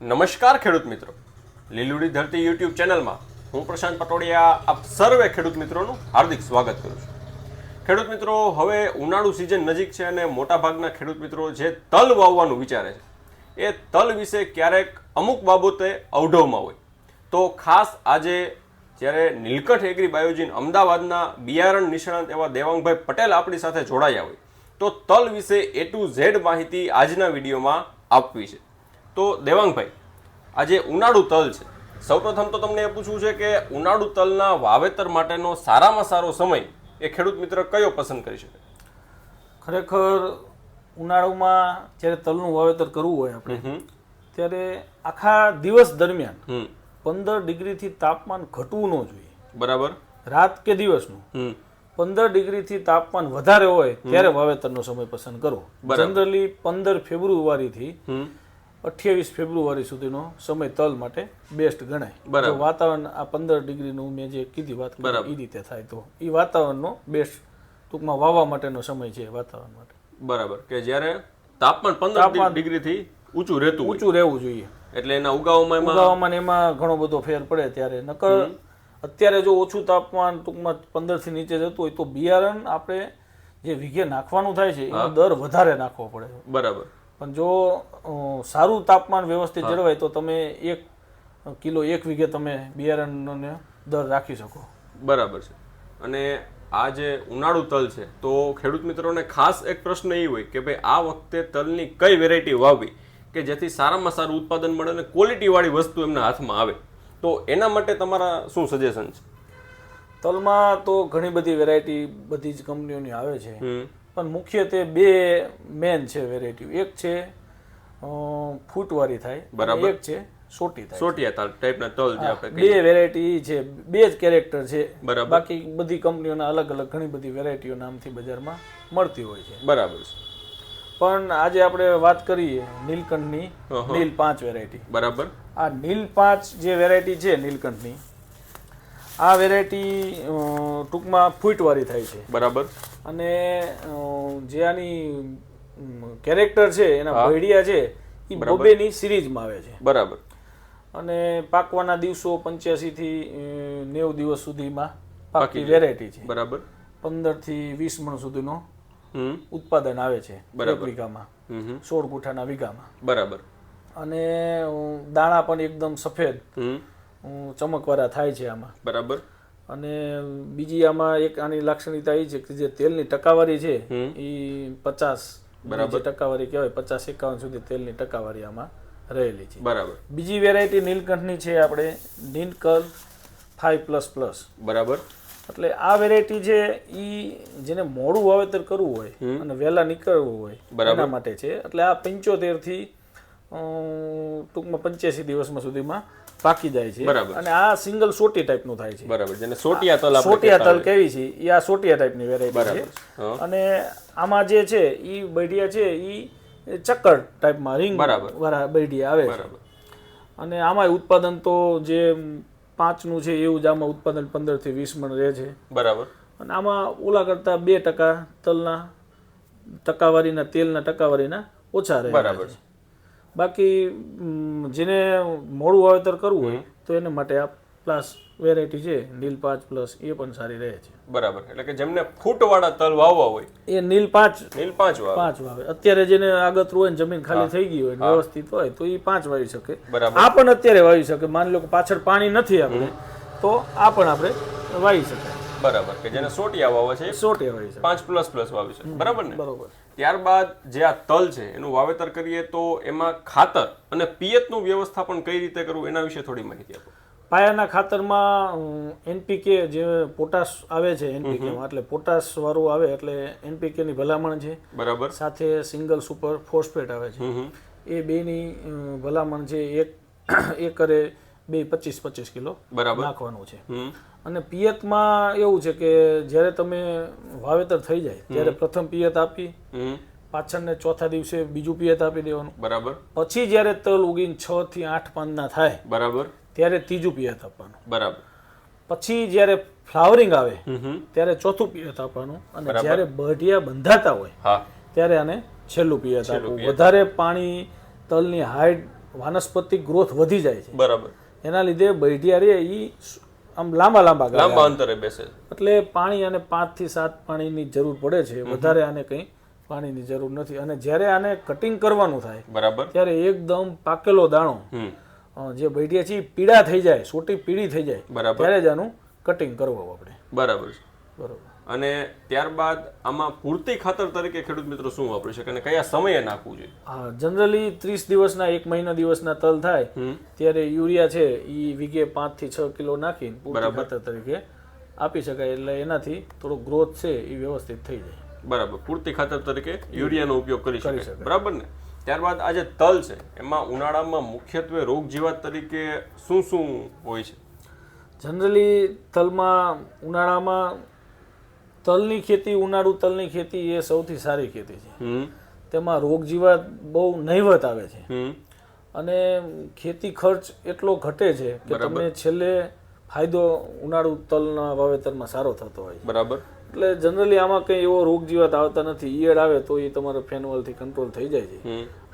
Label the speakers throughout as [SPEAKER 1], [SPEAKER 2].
[SPEAKER 1] નમસ્કાર ખેડૂત મિત્રો. લીલુડી ધરતી યુટ્યુબ ચેનલમાં હું પ્રશાંત પટોડિયા આપ સર્વે ખેડૂત મિત્રોનું હાર્દિક સ્વાગત કરું છું. ખેડૂત મિત્રો, હવે ઉનાળુ સિઝન નજીક છે અને મોટાભાગના ખેડૂત મિત્રો જે તલ વાવવાનું વિચારે છે, એ તલ વિશે ક્યારેક અમુક બાબતે અવઢવમાં હોય. તો ખાસ આજે જ્યારે નીલકંઠ એગ્રી બાયોજીન અમદાવાદના બિયારણ નિષ્ણાંત એવા દેવાંગભાઈ પટેલ આપણી સાથે જોડાયા હોય, તો તલ વિશે એ ટુ ઝેડ માહિતી આજના વિડીયોમાં આપવી છે. તો દેવાંગભાઈ આજે ઉનાળુ તલ છે. સૌપ્રથમ તો તમને એ પૂછવું છે કે ઉનાળુ તલના વાવેતર માટેનો સારામાં સારો સમય એ ખેડૂત મિત્ર કયો પસંદ કરી શકે?
[SPEAKER 2] ખરેખર ઉનાળુમાં જ્યારે તલનું વાવેતર કરવું હોય આપણે ત્યારે આખા દિવસ દરમિયાન પંદર ડિગ્રીથી તાપમાન ઘટવું ન જોઈએ.
[SPEAKER 1] બરાબર.
[SPEAKER 2] રાત કે દિવસનું. પંદર ડિગ્રીથી તાપમાન વધારે હોય ત્યારે વાવેતરનો સમય પસંદ કરવો જનરલી પંદર ફેબ્રુઆરીથી અઠ્યાવીસ ફેબ્રુઆરી સુધીનો સમય તલ માટે બેસ્ટ ગણાય.
[SPEAKER 1] બરાબર.
[SPEAKER 2] વાતાવરણ આ પંદર ડિગ્રીનું મેં જે કીધી વાત બરાબર. એ રીતે થાય તો. એ વાતાવરણનો બેસ્ટ ટૂંકમાં વાવવા માટેનો સમય છે વાતાવરણ માટે.
[SPEAKER 1] બરાબર. કે જ્યારે તાપમાન પંદર ડિગ્રીથી ઊંચું રહેતું
[SPEAKER 2] ઊંચું રહેવું જોઈએ.
[SPEAKER 1] એટલે એના ઉગાવામાં એમાં
[SPEAKER 2] ઉગાવામાં એમાં ઘણો બધો ફેર પડે ત્યારે. નકર અત્યારે જો ઓછું તાપમાન ટૂંકમાં પંદરથી નીચે જતું હોય તો બિયારણ આપણે જે વિઘે નાખવાનું થાય છે એનો દર વધારે નાખવો પડે.
[SPEAKER 1] બરાબર.
[SPEAKER 2] પણ જો સારું તાપમાન વ્યવસ્થિત જળવાય તો તમે એક કિલો એક વીઘે તમે બિયારણનો દર રાખી શકો.
[SPEAKER 1] બરાબર છે. અને આ જે ઉનાળુ તલ છે તો ખેડૂત મિત્રોને ખાસ એક પ્રશ્ન એ હોય કે ભાઈ આ વખતે તલની કઈ વેરાયટી વાવવી? કે જેથી સારામાં સારું ઉત્પાદન મળે અને ક્વોલિટીવાળી વસ્તુ એમના હાથમાં આવે? તો એના માટે તમારા શું સજેશન છે?
[SPEAKER 2] તલમાં તો ઘણી બધી વેરાયટી બધી જ કંપનીઓની આવે છે. પણ મુખ્યત્વે બે મેન છે વેરાયટી. એક છે ફૂટવાળી થાય બરાબર. એક છે સોટી થાય.
[SPEAKER 1] સોટિયા તાલ ટાઈપના તલ જે આપણે
[SPEAKER 2] બે વેરાયટી છે બે જ કેરેક્ટર છે.
[SPEAKER 1] બરાબર.
[SPEAKER 2] બાકી બધી કંપનીઓના અલગ અલગ ઘણી બધી વેરાયટીઓ નામથી બજારમાં મળતી હોય છે.
[SPEAKER 1] બરાબર. છે
[SPEAKER 2] પણ આજે આપણે વાત કરીએ નીલકંઠની નીલ પાંચ વેરાયટી.
[SPEAKER 1] બરાબર.
[SPEAKER 2] આ નીલ પાંચ જે વેરાયટી છે નીલકંઠની આ વેરાયટી ટૂંકમાં ફૂટવાળી થાય છે.
[SPEAKER 1] બરાબર.
[SPEAKER 2] અને જે આની કેરેક્ટર છે એના ભેડિયા છે એ બોબેની સિરીઝમાં આવે છે.
[SPEAKER 1] બરાબર.
[SPEAKER 2] અને પાકવાના દિવસો પંચ્યાસી થી નેવ દિવસ સુધીમાં પાકી વેરાયટી છે.
[SPEAKER 1] બરાબર.
[SPEAKER 2] પંદરથી વીસ મણ સુધીનો ઉત્પાદન આવે છે બરાબર. વીઘામાં. સોળ ગુઠાના વીઘામાં.
[SPEAKER 1] બરાબર.
[SPEAKER 2] અને દાણા પણ એકદમ સફેદ. ચમકવાળા થાય છે આમાં.
[SPEAKER 1] બરાબર.
[SPEAKER 2] અને બીજી આમાં એક આની લાક્ષણિકતા એ છે કે જે તેલની ટકાવારી છે એ પચાસ બરાબર. ટકાવારી કહેવાય પચાસ એકાવન સુધી તેલની ટકાવારી આમાં રહેલી છે.
[SPEAKER 1] બરાબર.
[SPEAKER 2] બીજી વેરાયટી નીલકંઠની છે આપણે નીલકર ફાઈવ પ્લસ પ્લસ
[SPEAKER 1] બરાબર.
[SPEAKER 2] એટલે આ વેરાયટી છે એ જેને મોડું વાવેતર કરવું હોય અને વહેલા નીકળવું હોય એના માટે છે. એટલે આ પંચોતેરથી ટૂંકમાં પંચ્યાસી દિવસમાં સુધીમાં પાકી જાય છે.
[SPEAKER 1] બરાબર.
[SPEAKER 2] અને આ સિંગલ સોટી ટાઈપનું થાય છે.
[SPEAKER 1] બરાબર જેને સોટિયા તલ
[SPEAKER 2] સોટિયા તલ કેવી છે એ આ સોટિયા ટાઈપની વેરાયટી છે. અને આમાં જે છે એ બૈડિયા છે એ ચક્કર ટાઈપમાં રિંગ બરાબર. બૈડિયા આવે છે. અને આમાં ઉત્પાદન તો જે પાંચનું છે એવું જ આમાં ઉત્પાદન પંદરથી વીસ મણ રહે છે.
[SPEAKER 1] બરાબર.
[SPEAKER 2] અને આમાં ઓલા કરતા બે ટકા તલના ટકાવારીના તેલના ટકાવારીના ઓછા રહે
[SPEAKER 1] બરાબર.
[SPEAKER 2] છે. બાકી જેને મોડું વાવેતર કરવું હોય તો એને માટે આ પ્લસ વેરાયટી છે નીલ પાંચ પ્લસ એ પણ સારી રહે છે.
[SPEAKER 1] બરાબર. એટલે કે જેમને ફૂટવાળા તલ વાવવા હોય
[SPEAKER 2] એ નીલ પાંચ
[SPEAKER 1] નીલ પાંચ વાવે.
[SPEAKER 2] પાંચ વાવે. અત્યારે જેને આગતરું હોય ને જમીન ખાલી થઈ ગઈ હોય વ્યવસ્થિત હોય તો એ પાંચ વાવી શકે.
[SPEAKER 1] બરાબર.
[SPEAKER 2] આ પણ અત્યારે વાવી શકે. માની લો કે પાછળ પાણી નથી આપણે તો આ પણ આપણે વાવી શકાય.
[SPEAKER 1] બરાબર કે જેને સોટિયા વાવે છે
[SPEAKER 2] સોટિયા હોય છે.
[SPEAKER 1] પાંચ પ્લસ પ્લસ વાવે છે બરાબર ને?
[SPEAKER 2] બરાબર.
[SPEAKER 1] ત્યારબાદ જે આ તલ છે એનું વાવેતર કરીએ તો એમાં ખાતર અને પિયતનું વ્યવસ્થાપન કઈ રીતે કરવું એના વિશે થોડી માહિતી આપો.
[SPEAKER 2] પાયાના ખાતરમાં એનપીકે જે પોટાશ આવે છે એનપીકે એટલે પોટાશ વાળું આવે એટલે એનપીકે ની ભલામણ છે.
[SPEAKER 1] બરાબર.
[SPEAKER 2] સાથે સિંગલ સુપર ફોસ્ફેટ આવે છે. એ બેની ભલામણ છે. એક એકરે બે પચીસ પચીસ કિલો
[SPEAKER 1] બરાબર.
[SPEAKER 2] નાખવાનું છે. અને પિયતમાં એવું છે કે જ્યારે તમે વાવેતર થઈ જાય ત્યારે પ્રથમ પિયત આપી પાછળને ચોથા દિવસે બીજું પિયત આપી દેવાનું.
[SPEAKER 1] બરાબર.
[SPEAKER 2] પછી જ્યારે તલ ઉગીને છ થી આઠ પાંદના થાય
[SPEAKER 1] બરાબર.
[SPEAKER 2] ત્યારે ત્રીજું પિયત આપવાનું.
[SPEAKER 1] બરાબર.
[SPEAKER 2] પછી જ્યારે ફ્લાવરિંગ આવે ત્યારે ચોથું પિયત આપવાનું. અને જ્યારે બઢિયા બંધાતા હોય ત્યારે આને છેલ્લું પિયત આપવું. વધારે પાણી તલની હાઈટ વાનસ્પતિક ગ્રોથ વધી જાય છે.
[SPEAKER 1] બરાબર.
[SPEAKER 2] એના લીધે બૈઢિયા રે એ આમ લાંબા લાંબા
[SPEAKER 1] લાંબા અંતરે બેસે.
[SPEAKER 2] એટલે પાણી અને પાંચથી સાત પાણીની જરૂર પડે છે. વધારે આને કંઈ પાણીની જરૂર નથી. અને જ્યારે આને કટિંગ કરવાનું થાય
[SPEAKER 1] બરાબર.
[SPEAKER 2] ત્યારે એકદમ પાકેલો દાણો જે બૈઠિયા છે પીળા થઈ જાય સોટી પીળી થઈ જાય.
[SPEAKER 1] બરાબર.
[SPEAKER 2] ત્યારે જ આનું કટિંગ કરવું આપણે.
[SPEAKER 1] બરાબર
[SPEAKER 2] બરોબર.
[SPEAKER 1] અને ત્યારબાદ આમાં પૂરતી ખાતર તરીકે ખેડૂત મિત્રો શું વાપરી શકે અને કયા સમયે નાખવું જોઈએ?
[SPEAKER 2] હા જનરલી ત્રીસ દિવસના એક મહિના દિવસના તલ થાય ત્યારે યુરિયા છે એ વીઘે પાંચથી છ કિલો નાખીને પૂરતી ખાતર તરીકે આપી શકાય એટલે એનાથી થોડો ગ્રોથ છે એ વ્યવસ્થિત થઈ જાય.
[SPEAKER 1] બરાબર. પૂરતી ખાતર તરીકે યુરિયાનો ઉપયોગ કરી શકાય. બરાબર ને? ત્યારબાદ આ જે તલ છે એમાં ઉનાળામાં મુખ્યત્વે રોગ જીવાત તરીકે શું શું હોય છે?
[SPEAKER 2] જનરલી તલમાં ઉનાળામાં તલની ખેતી ઉનાળુ તલની ખેતી એ સૌથી સારી ખેતી છે. તેમાં રોગ જીવાત બહુ નહીવત આવે છે. અને ખેતી ખર્ચ એટલો ઘટે છે કે તમને છેલ્લે ફાયદો ઉનાળુ તલના વાવેતરમાં સારો થતો હોય
[SPEAKER 1] બરાબર.
[SPEAKER 2] એટલે જનરલી આમાં કંઈ એવો રોગ જીવાત આવતા નથી. ઈયળ આવે તો એ તમારે ફેનવલથી કંટ્રોલ થઈ જાય છે.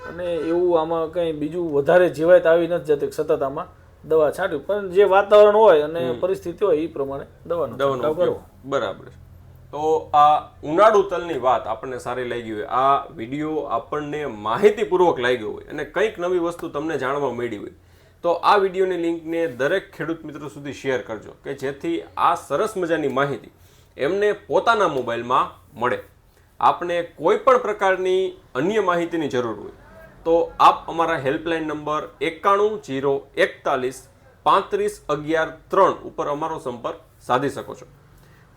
[SPEAKER 2] અને એવું આમાં કંઈ બીજું વધારે જીવાત આવી નથી જતી. સતત આમાં દવા છાંટ્યું. પણ જે વાતાવરણ હોય અને પરિસ્થિતિ હોય એ પ્રમાણે દવાનો
[SPEAKER 1] દવાનો
[SPEAKER 2] કરવો.
[SPEAKER 1] બરાબર. તો આ ઉનાળુ તલની વાત આપણને સારી લાગી હોય. આ વીડિયો આપણને માહિતીપૂર્વક લાગ્યો હોય અને કંઈક નવી વસ્તુ તમને જાણવા મળી હોય, તો આ વિડીયોની લિંકને દરેક ખેડૂત મિત્રો સુધી શેર કરજો, કે જેથી આ સરસ મજાની માહિતી એમને પોતાના મોબાઈલમાં મળે. આપને કોઈ પણ પ્રકારની અન્ય માહિતીની જરૂર હોય, તો આપ અમારા હેલ્પલાઇન નંબર એકાણું જીરો એકતાલીસ પાંત્રીસ અગિયાર ત્રણ ઉપર અમારો સંપર્ક સાધી શકો છો.